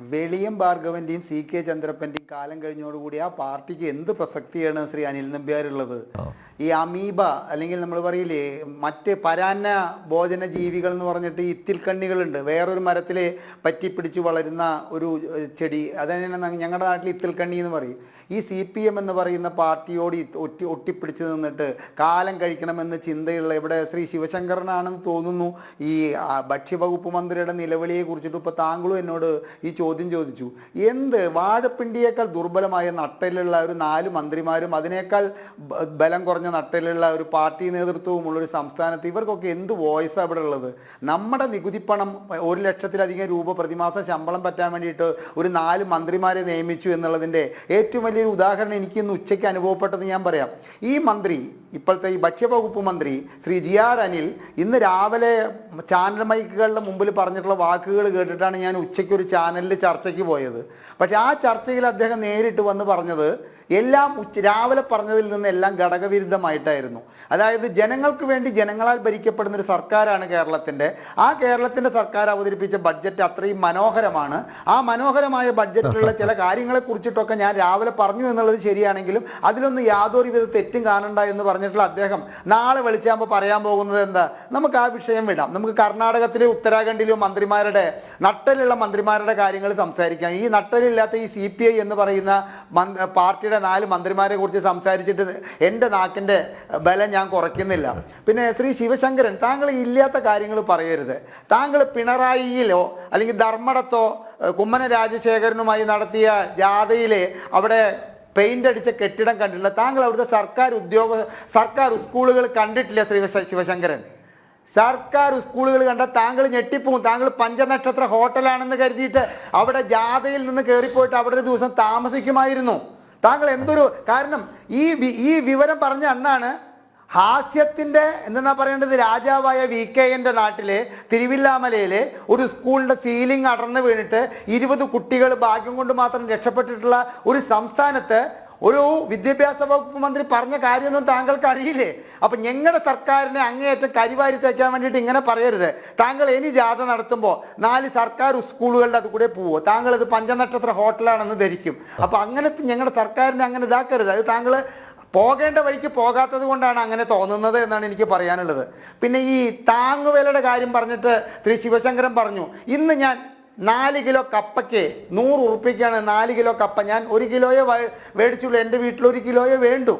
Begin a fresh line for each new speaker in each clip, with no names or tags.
വെളിയം ഭാർഗവന്റെയും C K ചന്ദ്രപ്പന്റെയും കാലം കഴിഞ്ഞോടുകൂടി ആ പാർട്ടിക്ക് എന്ത് പ്രസക്തിയാണ് ശ്രീ അനിൽ നമ്പ്യാരുള്ളത്? ഈ അമീബ അല്ലെങ്കിൽ നമ്മൾ പറയില്ലേ മറ്റ് പരാന്ന ഭോജന ജീവികൾ എന്ന് പറഞ്ഞിട്ട് ഇത്തിൽക്കണ്ണികളുണ്ട്. വേറൊരു മരത്തിൽ പറ്റിപ്പിടിച്ച് വളരുന്ന ഒരു ചെടി. അതന്നെ ഞങ്ങളുടെ നാട്ടിൽ ഇത്തിൽക്കണ്ണി എന്ന് പറയും. ഈ സി പി എം എന്ന് പറയുന്ന പാർട്ടിയോട് ഒറ്റി ഒട്ടിപ്പിടിച്ച് നിന്നിട്ട് കാലം കഴിക്കണമെന്ന് ചിന്തയുള്ള ഇവിടെ ശ്രീ ശിവശങ്കരനാണെന്ന് തോന്നുന്നു. ഈ ഭക്ഷ്യവകുപ്പ് മന്ത്രിയുടെ നിലവിളിയെ കുറിച്ചിട്ട് ഇപ്പോൾ താങ്കളും എന്നോട് ഈ ചോദ്യം ചോദിച്ചു. എന്ത് വാഴപ്പിണ്ടിയേക്കാൾ ദുർബലമായ നട്ടലുള്ള ഒരു നാല് മന്ത്രിമാരും അതിനേക്കാൾ ബലം കുറഞ്ഞ നട്ടലുള്ള ഒരു പാർട്ടി നേതൃത്വവുമുള്ള ഒരു സംസ്ഥാനത്ത് ഇവർക്കൊക്കെ എന്ത് വോയിസ് ഇവിടെ ഉള്ളത്? നമ്മുടെ നികുതിപ്പണം ഒരു ലക്ഷത്തിലധികം രൂപ പ്രതിമാസം ശമ്പളം പറ്റാൻ വേണ്ടിയിട്ട് ഒരു നാല് മന്ത്രിമാരെ നിയമിച്ചു എന്നുള്ളതിന്റെ ഏറ്റവും വലിയൊരു ഉദാഹരണം എനിക്ക് ഇന്ന് ഉച്ചയ്ക്ക് അനുഭവപ്പെട്ടെന്ന് ഞാൻ പറയാം. ഈ മന്ത്രി ഇപ്പോഴത്തെ ഈ ഭക്ഷ്യവകുപ്പ് മന്ത്രി ശ്രീ ജി ആർ അനിൽ ഇന്ന് രാവിലെ ചാനൽ മൈക്കുകളുടെ മുമ്പിൽ പറഞ്ഞിട്ടുള്ള വാക്കുകൾ കേട്ടിട്ടാണ് ഞാൻ ഉച്ചയ്ക്ക് ഒരു ചാനലിൽ ചർച്ചയ്ക്ക് പോയത്. പക്ഷേ ആ ചർച്ചയിൽ അദ്ദേഹം നേരിട്ട് വന്ന് പറഞ്ഞത് എല്ലാം ഉച്ച രാവിലെ പറഞ്ഞതിൽ നിന്ന് എല്ലാം ഘടകവിരുദ്ധമായിട്ടായിരുന്നു. അതായത് ജനങ്ങൾക്ക് വേണ്ടി ജനങ്ങളാൽ ഭരിക്കപ്പെടുന്ന ഒരു സർക്കാരാണ് കേരളത്തിന്റെ ആ കേരളത്തിന്റെ സർക്കാർ അവതരിപ്പിച്ച ബഡ്ജറ്റ് അത്രയും മനോഹരമാണ്. ആ മനോഹരമായ ബഡ്ജറ്റിലുള്ള ചില കാര്യങ്ങളെ കുറിച്ചിട്ടൊക്കെ ഞാൻ രാവിലെ പറഞ്ഞു എന്നുള്ളത് ശരിയാണെങ്കിലും അതിലൊന്നും യാതൊരു വിധ തെറ്റും കാണണ്ട എന്ന് പറഞ്ഞിട്ടുള്ള അദ്ദേഹം നാളെ വിളിച്ചാകുമ്പോൾ പറയാൻ പോകുന്നത് എന്താ? നമുക്ക് ആ വിഷയം വിടാം. നമുക്ക് കർണാടകത്തിലെ ഉത്തരാഖണ്ഡിലെ മന്ത്രിമാരുടെ നട്ടലുള്ള മന്ത്രിമാരുടെ കാര്യങ്ങൾ സംസാരിക്കാം. ഈ നട്ടലില്ലാത്ത ഈ സി പി ഐ എന്ന് പറയുന്ന പാർട്ടിയുടെ നാല് മന്ത്രിമാരെ കുറിച്ച് സംസാരിച്ചിട്ട് എന്റെ നാക്കിന്റെ ബലം ഞാൻ കുറയ്ക്കുന്നില്ല. പിന്നെ ശ്രീ ശിവശങ്കരൻ താങ്കൾ ഇല്ലാത്ത കാര്യങ്ങൾ പറയരുത്. താങ്കൾ പിണറായിയിലോ അല്ലെങ്കിൽ ധർമ്മടത്തോ കുമ്മന രാജശേഖരനുമായി നടത്തിയ ജാഥയിലെ അവിടെ പെയിന്റ് അടിച്ച കെട്ടിടം കണ്ടിട്ടില്ല. താങ്കൾ അവിടുത്തെ സർക്കാർ ഉദ്യോഗ സർക്കാർ സ്കൂളുകൾ കണ്ടിട്ടില്ല ശ്രീ ശിവശങ്കരൻ. സർക്കാർ സ്കൂളുകൾ കണ്ട താങ്കൾ ഞെട്ടിപ്പോവും താങ്കൾ പഞ്ചനക്ഷത്ര ഹോട്ടലാണെന്ന് കരുതിയിട്ട് അവിടെ ജാഥയിൽ നിന്ന് കയറിപ്പോയിട്ട് അവിടെ ഒരു ദിവസം താമസിക്കുമായിരുന്നു. താങ്കൾ എന്തൊരു കാരണം? ഈ ഈ വിവരം പറഞ്ഞ അന്നാണ് ഹാസ്യത്തിന്റെ എന്താ പറയേണ്ടത്? രാജാവായ വി കെ എന്റെ നാട്ടിലെ തിരുവില്ലാമലയിൽ ഒരു സ്കൂളിന്റെ സീലിംഗ് അടർന്ന് വീണിട്ട് ഇരുപത് കുട്ടികൾ ഭാഗ്യം കൊണ്ട് മാത്രം രക്ഷപ്പെട്ടിട്ടുള്ള ഒരു സംസ്ഥാനത്ത് ഒരു വിദ്യാഭ്യാസ വകുപ്പ് മന്ത്രി പറഞ്ഞ കാര്യമൊന്നും താങ്കൾക്ക് അറിയില്ലേ അപ്പൊ ഞങ്ങളുടെ സർക്കാരിനെ അങ്ങേയറ്റം കരിവാരി തേക്കാൻ വേണ്ടിയിട്ട് ഇങ്ങനെ പറയരുത്. താങ്കൾ ഇനി ജാഥ നടത്തുമ്പോൾ നാല് സർക്കാർ സ്കൂളുകളുടെ അത് കൂടെ പോവോ? താങ്കൾ ഇത് പഞ്ചനക്ഷത്ര ഹോട്ടലാണെന്ന് ധരിക്കും. അപ്പൊ അങ്ങനത്തെ ഞങ്ങളുടെ സർക്കാരിനെ അങ്ങനെ ഇതാക്കരുത്. അത് താങ്കൾ പോകേണ്ട വഴിക്ക് പോകാത്തത് കൊണ്ടാണ് അങ്ങനെ തോന്നുന്നത് എന്നാണ് എനിക്ക് പറയാനുള്ളത്. പിന്നെ ഈ താങ്ങുവിലയുടെ കാര്യം പറഞ്ഞിട്ട് ശ്രീ ശിവശങ്കരൻ പറഞ്ഞു ഇന്ന് ഞാൻ നാല് കിലോ കപ്പയ്ക്ക് നൂറ് ഉറുപ്പിക്കാണ് നാല് കിലോ കപ്പ. ഞാൻ ഒരു കിലോയോ മേടിച്ചുള്ളൂ എന്റെ വീട്ടിൽ ഒരു കിലോയോ വേണ്ടു.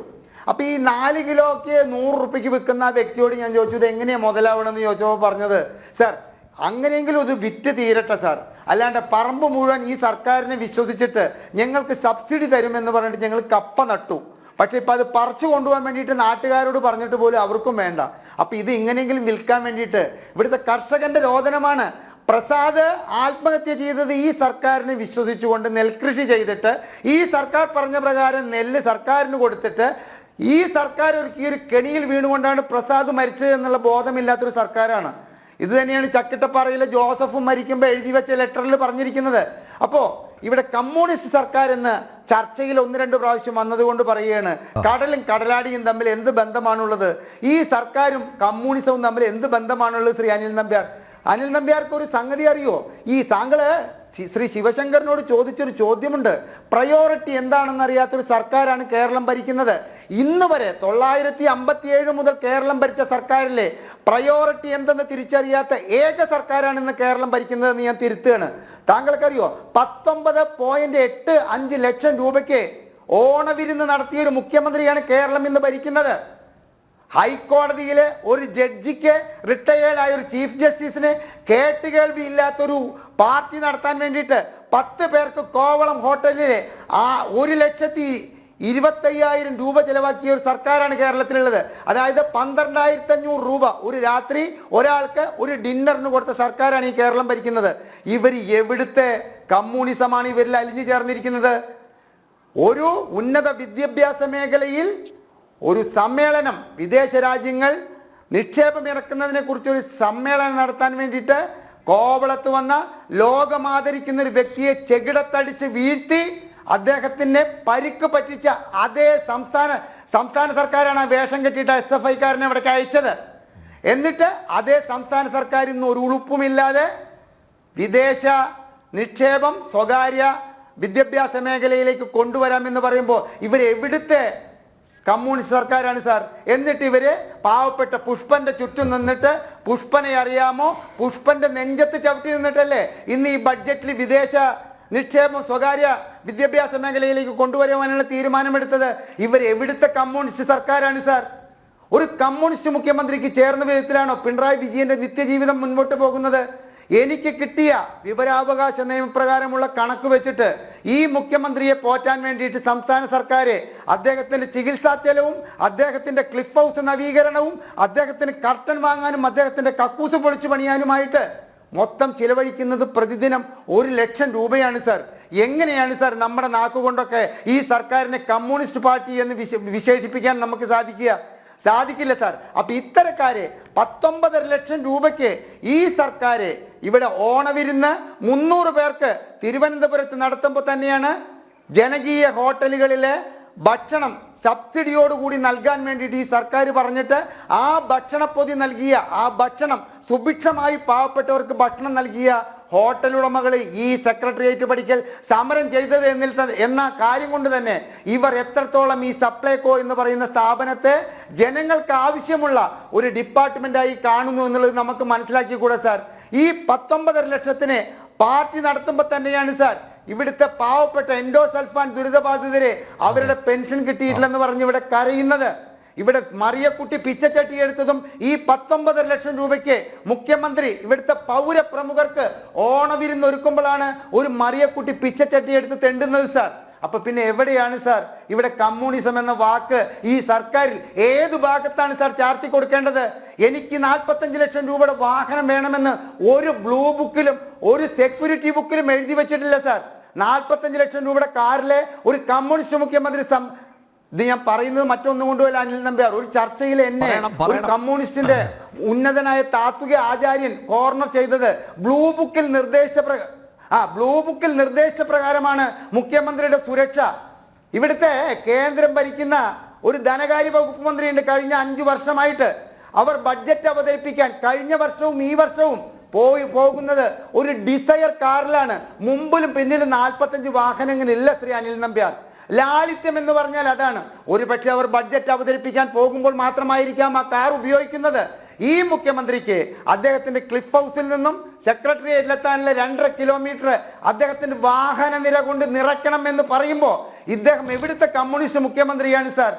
അപ്പോൾ ഈ നാല് കിലോയ്ക്ക് നൂറ് ഉറുപ്പിക്ക് വിൽക്കുന്ന ആ വ്യക്തിയോട് ഞാൻ ചോദിച്ചു ഇത് എങ്ങനെയാണ് മുതലാവണമെന്ന് ചോദിച്ചപ്പോൾ പറഞ്ഞത് സാർ അങ്ങനെയെങ്കിലും ഇത് വിറ്റ് തീരട്ടെ സാർ. അല്ലാണ്ട് പറമ്പ് മുഴുവൻ ഈ സർക്കാരിനെ വിശ്വസിച്ചിട്ട് ഞങ്ങൾക്ക് സബ്സിഡി തരുമെന്ന് പറഞ്ഞിട്ട് ഞങ്ങൾ കപ്പ നട്ടു. പക്ഷെ ഇപ്പം അത് പറിച്ചു കൊണ്ടുപോകാൻ വേണ്ടിയിട്ട് നാട്ടുകാരോട് പറഞ്ഞിട്ട് പോലും അവർക്കും വേണ്ട. അപ്പം ഇത് ഇങ്ങനെയെങ്കിലും വിൽക്കാൻ വേണ്ടിയിട്ട് ഇവിടുത്തെ കർഷകന്റെ രോദനമാണ്. പ്രസാദ് ആത്മഹത്യ ചെയ്തത് ഈ സർക്കാരിനെ വിശ്വസിച്ചുകൊണ്ട് നെൽകൃഷി ചെയ്തിട്ട് ഈ സർക്കാർ പറഞ്ഞ പ്രകാരം നെല്ല് സർക്കാരിന് കൊടുത്തിട്ട് ഈ സർക്കാർ ഒരുക്കിയ ഒരു കെണിയിൽ വീണുകൊണ്ടാണ് പ്രസാദ് മരിച്ചത് എന്നുള്ള ബോധമില്ലാത്തൊരു സർക്കാരാണ്. ഇത് തന്നെയാണ് ചക്കിട്ടപ്പാറയിലെ ജോസഫും മരിക്കുമ്പോൾ എഴുതി വെച്ച ലെറ്ററിൽ പറഞ്ഞിരിക്കുന്നത്. അപ്പോ ഇവിടെ കമ്മ്യൂണിസ്റ്റ് സർക്കാർ എന്ന് ചർച്ചയിൽ ഒന്ന് രണ്ട് പ്രാവശ്യം വന്നതുകൊണ്ട് പറയുകയാണ് കടലും കടലാടിയും തമ്മിൽ എന്ത് ബന്ധമാണുള്ളത്? ഈ സർക്കാരും കമ്മ്യൂണിസവും തമ്മിൽ എന്ത് ബന്ധമാണുള്ളത് ശ്രീ അനിൽ നമ്പ്യാർ? അനിൽ നമ്പ്യാർക്ക് ഒരു സംഗതി അറിയോ? ഈ താങ്കൾ ശ്രീ ശിവശങ്കറിനോട് ചോദിച്ചൊരു ചോദ്യമുണ്ട്. പ്രയോറിറ്റി എന്താണെന്ന് അറിയാത്തൊരു സർക്കാരാണ് കേരളം ഭരിക്കുന്നത്. ഇന്ന് വരെ തൊള്ളായിരത്തി അമ്പത്തി ഏഴ് മുതൽ കേരളം ഭരിച്ച സർക്കാരിലെ പ്രയോറിറ്റി എന്തെന്ന് തിരിച്ചറിയാത്ത ഏക സർക്കാരാണ് ഇന്ന് കേരളം ഭരിക്കുന്നതെന്ന് ഞാൻ തിരുത്തുകയാണ്. താങ്കൾക്കറിയോ? പത്തൊമ്പത് പോയിന്റ് എട്ട് അഞ്ച് ലക്ഷം രൂപയ്ക്ക് ഓണവിരുന്ന് നടത്തിയ ഒരു മുഖ്യമന്ത്രിയാണ് കേരളം ഇന്ന് ഭരിക്കുന്നത്. ഹൈക്കോടതിയിലെ ഒരു ജഡ്ജിക്ക് റിട്ടയേർഡ് ആയ ഒരു ചീഫ് ജസ്റ്റിസിന് കേട്ടുകേൾവി ഇല്ലാത്തൊരു പാർട്ടി നടത്താൻ വേണ്ടിയിട്ട് പത്ത് പേർക്ക് കോവളം ഹോട്ടലിൽ ആ ഒരു ലക്ഷത്തി ഇരുപത്തയ്യായിരം രൂപ ചെലവാക്കിയ ഒരു സർക്കാരാണ് കേരളത്തിലുള്ളത്. അതായത് പന്ത്രണ്ടായിരത്തി അഞ്ഞൂറ് രൂപ ഒരു രാത്രി ഒരാൾക്ക് ഒരു ഡിന്നറിന് കൊടുത്ത സർക്കാരാണ് ഈ കേരളം ഭരിക്കുന്നത്. ഇവർ എവിടുത്തെ കമ്മ്യൂണിസമാണ് ഇവരിൽ അലിഞ്ഞു ചേർന്നിരിക്കുന്നത്? ഒരു ഉന്നത വിദ്യാഭ്യാസ മേഖലയിൽ ഒരു സമ്മേളനം വിദേശ രാജ്യങ്ങൾ നിക്ഷേപം ഇറക്കുന്നതിനെ കുറിച്ച് ഒരു സമ്മേളനം നടത്താൻ വേണ്ടിയിട്ട് കോവളത്ത് വന്ന ലോകമാദരിക്കുന്ന ഒരു വ്യക്തിയെ ചെകിടത്തടിച്ച് വീഴ്ത്തി അദ്ദേഹത്തിന് പരിക്ക് പറ്റിച്ച അതേ സംസ്ഥാന സംസ്ഥാന സർക്കാരാണ് വേഷം കെട്ടിയിട്ട് എസ് എഫ് ഐക്കാരനെ അവിടേക്ക് അയച്ചത്. എന്നിട്ട് അതേ സംസ്ഥാന സർക്കാർ ഇന്ന് ഒരു ഉളുപ്പുമില്ലാതെ വിദേശ നിക്ഷേപം സ്വകാര്യ വിദ്യാഭ്യാസ മേഖലയിലേക്ക് കൊണ്ടുവരാമെന്ന് പറയുമ്പോൾ ഇവർ എവിടുത്തെ കമ്മ്യൂണിസ്റ്റ് സർക്കാരാണ് സാർ. എന്നിട്ട് ഇവർ പാവപ്പെട്ട പുഷ്പന്റെ ചുറ്റും നിന്നിട്ട് പുഷ്പനെ അറിയാമോ? പുഷ്പന്റെ നെഞ്ചത്ത് ചവിട്ടി നിന്നിട്ടല്ലേ? ഇന്ന് ഈ ബഡ്ജറ്റിൽ വിദേശ നിക്ഷേപം സ്വകാര്യ വിദ്യാഭ്യാസ മേഖലയിലേക്ക് കൊണ്ടുവരുവാനുള്ള തീരുമാനമെടുത്തത് ഇവർ എവിടുത്തെ കമ്മ്യൂണിസ്റ്റ് സർക്കാരാണ് സാർ? ഒരു കമ്മ്യൂണിസ്റ്റ് മുഖ്യമന്ത്രിക്ക് ചേർന്ന വിധത്തിലാണോ പിണറായി വിജയന്റെ നിത്യജീവിതം മുന്നോട്ട് പോകുന്നത്? എനിക്ക് കിട്ടിയ വിവരാവകാശ നിയമപ്രകാരമുള്ള കണക്ക് വെച്ചിട്ട് ഈ മുഖ്യമന്ത്രിയെ പോറ്റാൻ വേണ്ടിയിട്ട് സംസ്ഥാന സർക്കാർ അദ്ദേഹത്തിന്റെ ചികിത്സാ ചെലവും അദ്ദേഹത്തിന്റെ ക്ലിഫ് ഹൗസ് നവീകരണവും അദ്ദേഹത്തിന് കർട്ടൻ വാങ്ങാനും അദ്ദേഹത്തിന്റെ കക്കൂസ് പൊളിച്ചു പണിയാനുമായിട്ട് മൊത്തം ചിലവഴിക്കുന്നത് പ്രതിദിനം ഒരു ലക്ഷം രൂപയാണ് സാർ. എങ്ങനെയാണ് സാർ നമ്മുടെ നാക്കുകൊണ്ടൊക്കെ ഈ സർക്കാരിനെ കമ്മ്യൂണിസ്റ്റ് പാർട്ടി എന്ന് വിശേഷിപ്പിക്കാൻ നമുക്ക് സാധിക്കുക? സാധിക്കില്ല സാർ. അപ്പൊ ഇത്തരക്കാരെ പത്തൊമ്പതര ലക്ഷം രൂപയ്ക്ക് ഈ സർക്കാർ ഇവിടെ ഓണവിരുന്ന് മുന്നൂറ് പേർക്ക് തിരുവനന്തപുരത്ത് നടത്തുമ്പോൾ തന്നെയാണ് ജനകീയ ഹോട്ടലുകളിലെ ഭക്ഷണം സബ്സിഡിയോടുകൂടി നൽകാൻ വേണ്ടിയിട്ട് ഈ സർക്കാർ പറഞ്ഞിട്ട് ആ ഭക്ഷണപ്പൊതി നൽകിയ ആ ഭക്ഷണം സുഭിക്ഷമായി പാവപ്പെട്ടവർക്ക് ഭക്ഷണം നൽകിയ ഹോട്ടൽ ഉടമകൾ ഈ സെക്രട്ടേറിയറ്റ് പഠിക്കൽ സമരം ചെയ്തത് എന്നിൽ എന്ന കാര്യം കൊണ്ട് തന്നെ ഇവർ എത്രത്തോളം ഈ സപ്ലൈകോ എന്ന് പറയുന്ന സ്ഥാപനത്തെ ജനങ്ങൾക്ക് ആവശ്യമുള്ള ഒരു ഡിപ്പാർട്ട്മെന്റായി കാണുന്നു എന്നുള്ളത് നമുക്ക് മനസ്സിലാക്കി മനസ്സിലാക്കിക്കൂടെ സാർ. ഈ പത്തൊമ്പതര ലക്ഷത്തിന് പാർട്ടി നടത്തുമ്പോൾ തന്നെയാണ് സാർ ഇവിടുത്തെ പാവപ്പെട്ട എൻഡോസൽഫാൻ ദുരിതബാധിതരെ അവരുടെ പെൻഷൻ കിട്ടിയിട്ടില്ലെന്ന് പറഞ്ഞ് ഇവിടെ കരയുന്നത്. ഇവിടെ മറിയക്കുട്ടി പിച്ചച്ചട്ടി എടുത്തതും ഈ പത്തൊമ്പതര ലക്ഷം രൂപയ്ക്ക് മുഖ്യമന്ത്രി ഇവിടുത്തെ പൗരപ്രമുഖർക്ക് ഓണവിരുന്ന് ഒരുക്കുമ്പോഴാണ് ഒരു മറിയക്കുട്ടി പിച്ചച്ചട്ടി എടുത്ത് തെണ്ടുന്നത് സാർ. അപ്പൊ പിന്നെ എവിടെയാണ് സാർ ഇവിടെ കമ്മ്യൂണിസം എന്ന വാക്ക് ഈ സർക്കാരിൽ ഏതു ഭാഗത്താണ് സാർ ചാർത്തി കൊടുക്കേണ്ടത്? എനിക്ക് നാൽപ്പത്തഞ്ച് ലക്ഷം രൂപയുടെ വാഹനം വേണമെന്ന് ഒരു ബ്ലൂ ബുക്കിലും ഒരു സെക്യൂരിറ്റി ബുക്കിലും എഴുതി വെച്ചിട്ടില്ല സാർ. നാൽപ്പത്തഞ്ച് ലക്ഷം രൂപയുടെ കാറിലെ ഒരു കമ്മ്യൂണിസ്റ്റ് മുഖ്യമന്ത്രി ഇത് ഞാൻ പറയുന്നത് മറ്റൊന്നും കൊണ്ടുപോയില്ല അനിൽ നമ്പ്യാർ. ഒരു ചർച്ചയിൽ എന്നെ ഒരു കമ്മ്യൂണിസ്റ്റിന്റെ ഉന്നതനായ താത്വിക ആചാര്യൻ കോർണർ ചെയ്തത് ബ്ലൂ ബുക്കിൽ നിർദ്ദേശിച്ച ആ ബ്ലൂ ബുക്കിൽ നിർദ്ദേശിച്ച പ്രകാരമാണ് മുഖ്യമന്ത്രിയുടെ സുരക്ഷ. ഇവിടുത്തെ കേന്ദ്രം ഭരിക്കുന്ന ഒരു ധനകാര്യ വകുപ്പ് മന്ത്രിയുണ്ട്. കഴിഞ്ഞ അഞ്ചു വർഷമായിട്ട് അവർ ബഡ്ജറ്റ് അവതരിപ്പിക്കാൻ കഴിഞ്ഞ വർഷവും ഈ വർഷവും പോയി പോകുന്നത് ഒരു ഡിസയർ കാറിലാണ്. മുമ്പിലും പിന്നിലും നാൽപ്പത്തഞ്ച് വാഹനങ്ങളില്ല ശ്രീ അനിൽ നമ്പ്യാർ. ലാളിത്യം എന്ന് പറഞ്ഞാൽ അതാണ്. ഒരു പക്ഷെ അവർ ബഡ്ജറ്റ് അവതരിപ്പിക്കാൻ പോകുമ്പോൾ മാത്രമായിരിക്കാം ആ കാർ ഉപയോഗിക്കുന്നത്. ഈ മുഖ്യമന്ത്രിക്ക് അദ്ദേഹത്തിന്റെ ക്ലിഫ് ഹൗസിൽ നിന്നും സെക്രട്ടേറിയറ്റിലെത്താനുള്ള രണ്ടര കിലോമീറ്റർ അദ്ദേഹത്തിന്റെ വാഹന നിര കൊണ്ട് നിറയ്ക്കണം എന്ന് പറയുമ്പോൾ ഇദ്ദേഹം എവിടുത്തെ കമ്മ്യൂണിസ്റ്റ് മുഖ്യമന്ത്രിയാണ് സാർ